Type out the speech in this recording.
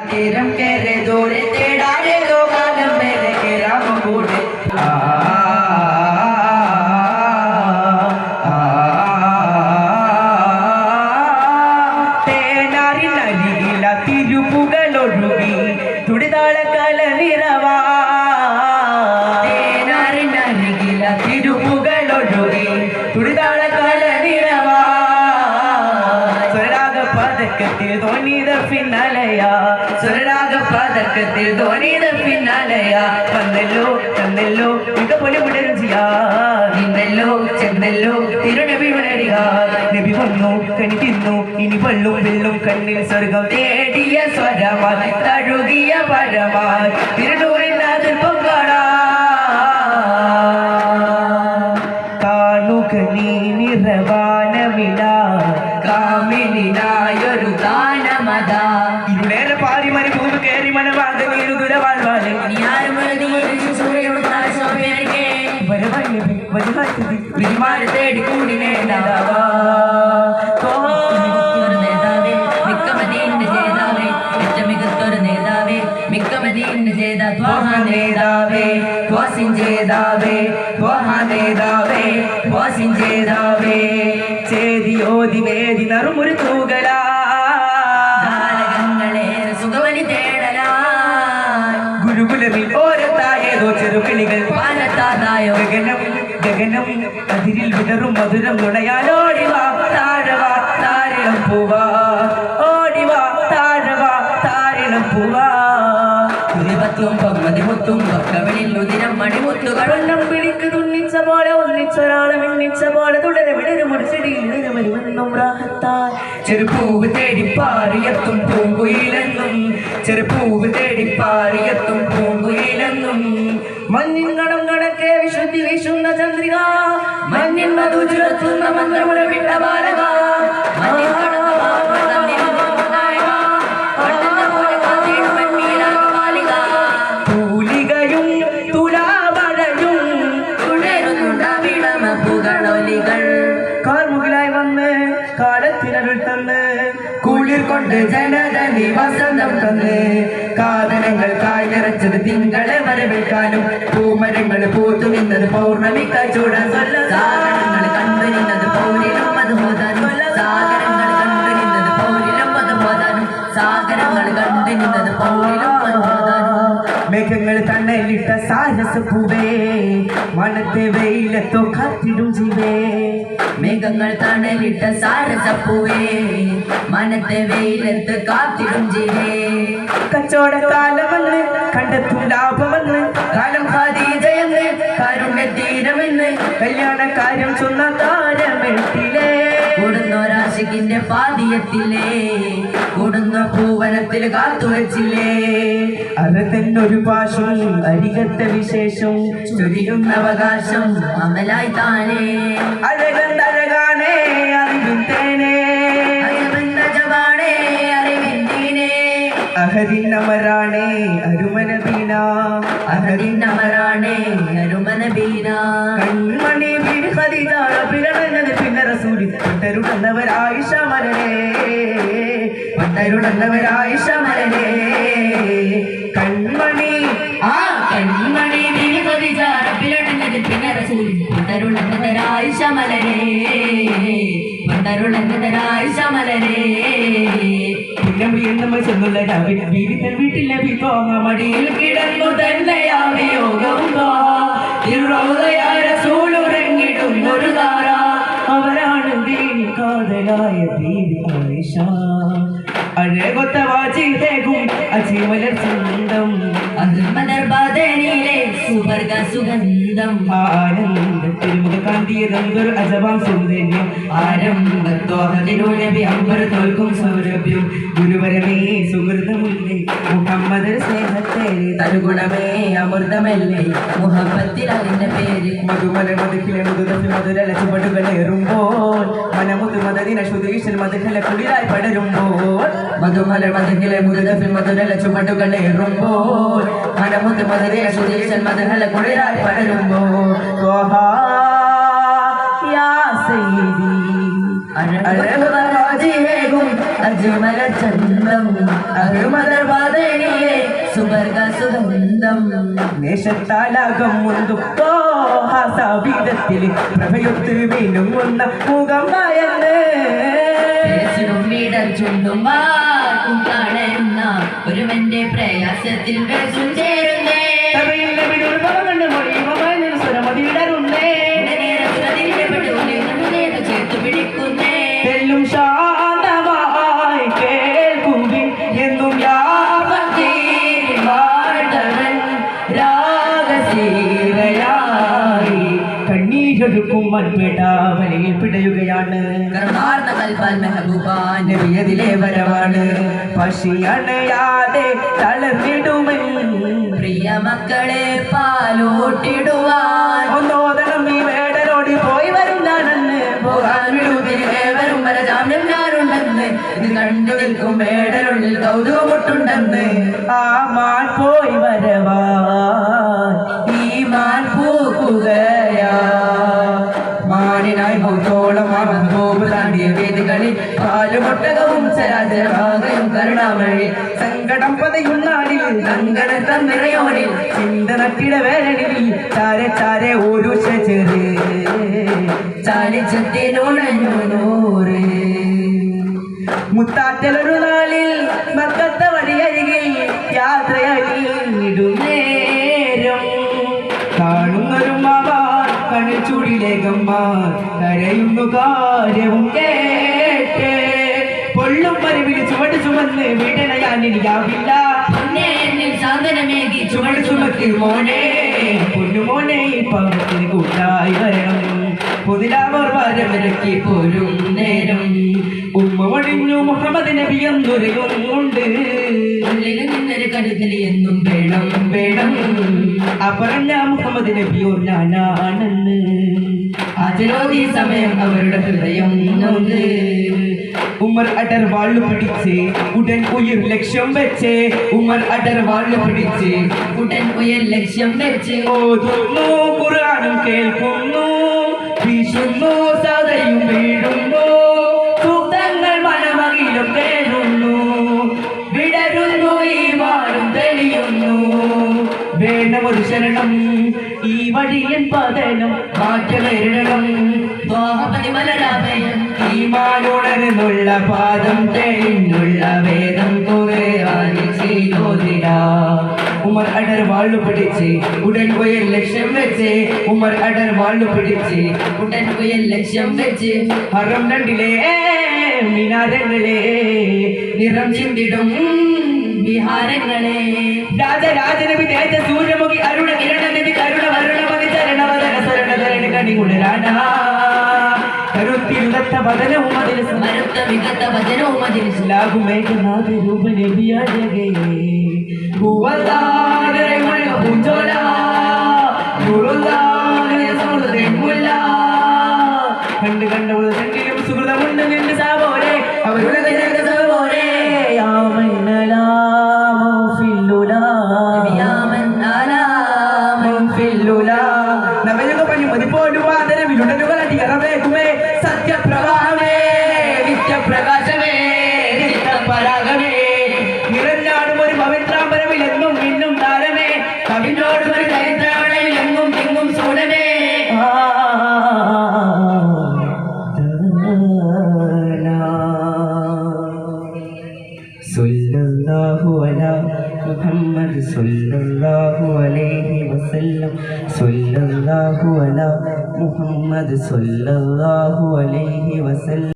തീരം കേരെ ദൂരെ തേടാനേതോ കാലം മേലെ കേരാമ കൂടെ തേനാറിനരികില തിരുപ്പുകളൊഴുകി തുടിതാള കലനിറവാ പതക്കത്തിൽ ധോനിയുടെ പിന്നാലയാ. വന്നല്ലോ തന്നല്ലോ മിക പോലെ വിടരുചിയാ നിന്നല്ലോ ചെന്നല്ലോ. തിരുനബി വളരുക നബി വന്നു കണി തിന്നു. ഇനി വെള്ളും വെള്ളും കണ്ണിൽ സ്വർഗം തേടിയ സ്വരമായി തഴുകിയ പഴമായി തിരുനൂറിൽ അതിർപ്പം കാണാ കാണുക നീ നിറവാനമില സുഖമനി തേടലാ. ഗുരുകുലമിൽ ഓരത്തായേതോ ചെറുകിളികൾ ഗഗനം ഗഗനം അതിരിൽ വിടറും മധുരം നുണയാലോടിവാ താഴവാ താരളം പൂവാ. പമ്മതിമുത്തും കവിളിൽ ഉദിരം മണിമുത്തുകൾ വെള്ളം പിടിക്ക് തുന്നിച്ച പോലെ ഒന്നിച്ചൊരാളെ മിന്നിച്ച പോലെ തുടരെ വിടരും. ഒരു ചെടിയിൽ നിരവരുമെന്നും റാഹത്താൽ ചെറുപ്പൂവ് തേടി പാറിയത്തും ചെറുപ്പൂവ് തേടി പാറിയത്തും പൂങ്കുയിലെന്നും. മഞ്ഞിൻ കടം കണക്കെ വിശുദ്ധി വീശുന്ന ചന്ദ്രിക. മഞ്ഞിൻ മധുചുരത്തുന്ന ചുരത്തുന്ന മന്ത്രമുല വിട്ട ബാലക. കൊണ്ട് ജനതനി വസന്തം തന്ന്. കാതനങ്ങൾ കായ് നിറച്ചത് തിങ്കളെ വരവേൽക്കാനും പൂമരങ്ങൾ പൂത്തു നിന്നത് പൗർണമിക്കായി ചൂടാൻ സാഗരങ്ങൾ കണ്ടു നിന്നത് സാരസ പൂവേ മനത്തെ വെയിലത്തോ കാത്തിടും ജീവേ മേഘങ്ങൾ തണലിട്ട സാരസപ്പൂവേ. മനത്തെ വെയിലത്ത് ജീവേ കച്ചവടക്കാലമെന്ന് കണ്ടെത്തും ലാഭമെന്ന് കൂടുന്നൊരാശിക്കിന്റെ പാതിയത്തിലേ കൊടുങ്ങ പൂവനത്തിൽ കാത്തുവച്ചില്ലേ ഒരു പാശം അരികത്തെ വിശേഷം ചൊരിയുന്ന അവകാശം അമലായി താനേ. അഴകന്തഴകാണേ അറിവും തേനേ. അറിവെന്ന ജവാണേ അറിവിന്ദീനേ അഹരിന്നമരാണേ അരുമന വീണ. അഹദിന്നമരാണേ അരുമന ബീന കൺമണി വീട് ഹരിതാള മലരേ കൺമണി ആ കൺമണി വിളികൊതിചാരപ്പിലടഞ്ഞത് പിന്നെ ബീവിത്തൻ വീട്ടിലെ വിഭവ മടിയിൽ കിടന്നു തന്നെയാണ് യോഗം ദീവി ആയിഷ അഴകൊത്ത വാചിതേകും അജീവലർ സ്വന്തം. അഹമ്മദർബാദനിലെ സുവർഗ സുഗന്ധം. ആനന്ദ തിരുമുഖ കാന്തിയതെന്തൊരു അജവാം സൗന്ദര്യം. ആരംഭത്തോഹത്തിലൂടെ അമ്പർ തോൽക്കും സൗരഭ്യം. ഗുരുവരമേ സുഹൃതമുല്ലേ മുഹമ്മദ് സ്നേഹത്തെ തരുഗുണമേ അമൃതമല്ലേ. മുഹബത്തിൽ അതിന്റെ പേര്. മധുമല മധുക്കിലെ മധുരത്തിൽ മധുര ചുവടുകളേറുമ്പോൾ മനമുത് മദദിന ശുദ്ധീശൻ മധുരല കുളിരായി പടരുമ്പോൾ മധുമല മധുകിലെ മുരുദഫിൽ മധുരല ചുമട്ടുകളേറുമ്പോൾ മനമുത്ത് മധുരല സുധീശൻ മധുരല കുളിരായി സയ്യിദി. അഴകും അജ്മല ചന്തം അഹമ്മദർബാദ സുവർഗ സുഗന്ധം. നേശത്താലാകം മുന്തുക്കോ ഹാസാവിധത്തിൽ പ്രഭയൊത്ത് വീണുങ്ങുന്ന മുഖം ഭയന്ന് ചുണ്ടും കാണുന്ന ഒരുവന്റെ പ്രയാസത്തിൽ പിടിക്കുന്നേ തെല്ലും ശാന്തമായി കേൾക്കുവിൻ എന്നും കണ്ണീരൊഴുക്കും മൺപേട്ട വലയിൽ പിടയുകയാണ്. കരുണാർന്ന കൽപ്പാൽ മെഹബൂബാൻ നബിയതിലെ വരവാണ്. പശി അണയാതെ തളർന്നിടുമെൻ. പ്രിയ മക്കളെ പാലോട്ടിടുവാൻ. ഒന്നോദനം ഈ വേടനോടി പോയി വരുന്നാണെന്ന് ഏവരും വരെ ജാമ്യം ഞാനുണ്ടെന്ന്. ഇത് കണ്ടു നിൽക്കും വേടലുള്ളിൽ കൗതുകമുട്ടുണ്ടെന്ന്. ആ മാൻ പോയി വരവാ ഈ മാൻ പൂക്കുകയാ. മാനിനായി ഭൗത്തോളം മഹബൂബ് താണ്ടിയ വേദികളിൽ പാലുമൊട്ടകവും ചരാചരമാകയും കരുണാമഴി. സങ്കടം പതയും നാടിൽ സങ്കടത്തം നിറയോനിൽ ചിന്തനത്തിട വേരണിൽ താരെ ചാരെ ഒരു ചെറു ചാലിച്ചത്തിനുണഞ്ഞു നൂറ് മുത്താറ്റലൊരു നാളിൽ മക്കത്ത വഴിയരികിൽ യാത്രയായിടും നേരം. കാണുന്നൊരു മാവാൻ കണിച്ചൂടിലേക്കമ്മാൻ കരയുന്നു കാര്യവും കേട്ട് പൊള്ളും പരിവിൽ ചുവട് ചുമന്ന് വീടണയാനില്ലാവില്ല പൊന്നെ എന്നിൽ സാന്ത്വനമേകി ചുവട് ചുമത്തി മോനെ പൊന്നുമോനെ ഈ പാവത്തിന് കൂട്ടായി വരണം. പുതിലാവർ വാരമിറക്കി പോരും നേരം. ഉമ്മ ഒഴിഞ്ഞു മുഹമ്മദ് നബി നിന്നൊരു കരുതൽ എന്നും വേണം. വേണം. അപ്പറഞ്ഞ മുഹമ്മദ് നബിയോ ഞാനാണെന്ന് ഈ സമയം അവരുടെ ഹൃദയം നൊന്ത് ഉമർ അടർ വാൾ പിടിച്ച് ഉടൻ ഉയർ ലക്ഷ്യം വെച്ച് ഉമർ അടർ വാൾ പിടിച്ച് ഉടൻ ഉയർ ലക്ഷ്യം വെച്ച് ഓതുന്നു ഖുർആനും കേൾക്കുന്നു വീശുന്നു സദയും വീഴുന്നു സൂക്തങ്ങൾ മനമകിലും കേഴുന്നു വിടരുന്നു ഈ വാഴും തെളിയുന്നു. വേണമൊരു ശരണം ഈ വഴിയൻ പതനം മാറ്റമേരണം ദ്വാഹപതി മലരാഭയം ഈമാനുണർന്നുള്ള പാദം തെളിഞ്ഞുള്ള വേദം കുറേറാനി ചെയ്തോതിട ഉമർ അടർ വാളു പിടിച്ച് ഉടൻ ഉയർ ലക്ഷ്യം വെച്ച് ഉമർ അടർ വാളു പിടിച്ച് ഉടൻ ഉയർ ലക്ഷ്യം വെച്ച് ഹറം രണ്ടിലെ മിനാരങ്ങളെ നിറം ചിന്തിടും വിഹാരങ്ങളെ രാജരാജനവി തേജ സൂര്യമുഖി അരുണ കിരണനിധി കരുണ വരുണമതി ചരണവദന സ്വരണധരണ കണികുണരാനാ കരുത്തിരുതത്ത വദനവും അതിൽ മരുത്ത മികത്ത വചനവും അതിൽ ലാഘുമേഘനാഥ രൂപ നബിയാഴകേ ഭൂവതാരരെ മഴ പൂഞ്ചോല. ഗുരുദാരയ സമുദ്രമുല്ല കണ്ട് കണ്ടവൾ തണ്ടിലും സുഹൃതമുണ്ട് നിന്റെ സാപോരെ അവരുടെ നിന്റെ സാപോരെ യാമന്നലാമോ ഫില്ലുലാ. യാമൻ ആലാമൻ ഫില്ലുല. നവയുഗ പണിമതി പോലുവാതര വിലുടലുകൾ അടിയറവേകുമേ സത്യപ്രവാഹമേ നിത്യപ്രകാശമേ നിത്യപരാഗമേ. നിറഞ്ഞാടും ഒരു പവിത്രാമ്പരവിൽ എന്നും താരമേ. കവിനോടും ഒരു ചരിത്രാവണയിൽ എങ്ങും തിങ്ങും സൂടമേ സല്ലല്ലാഹു അലാ മുഹമ്മദ് സല്ലല്ലാഹു അലൈഹി വസല്ലം. സല്ലല്ലാഹു അലാ മുഹമ്മദ് സല്ലല്ലാഹു അലൈഹി വസല്ലം.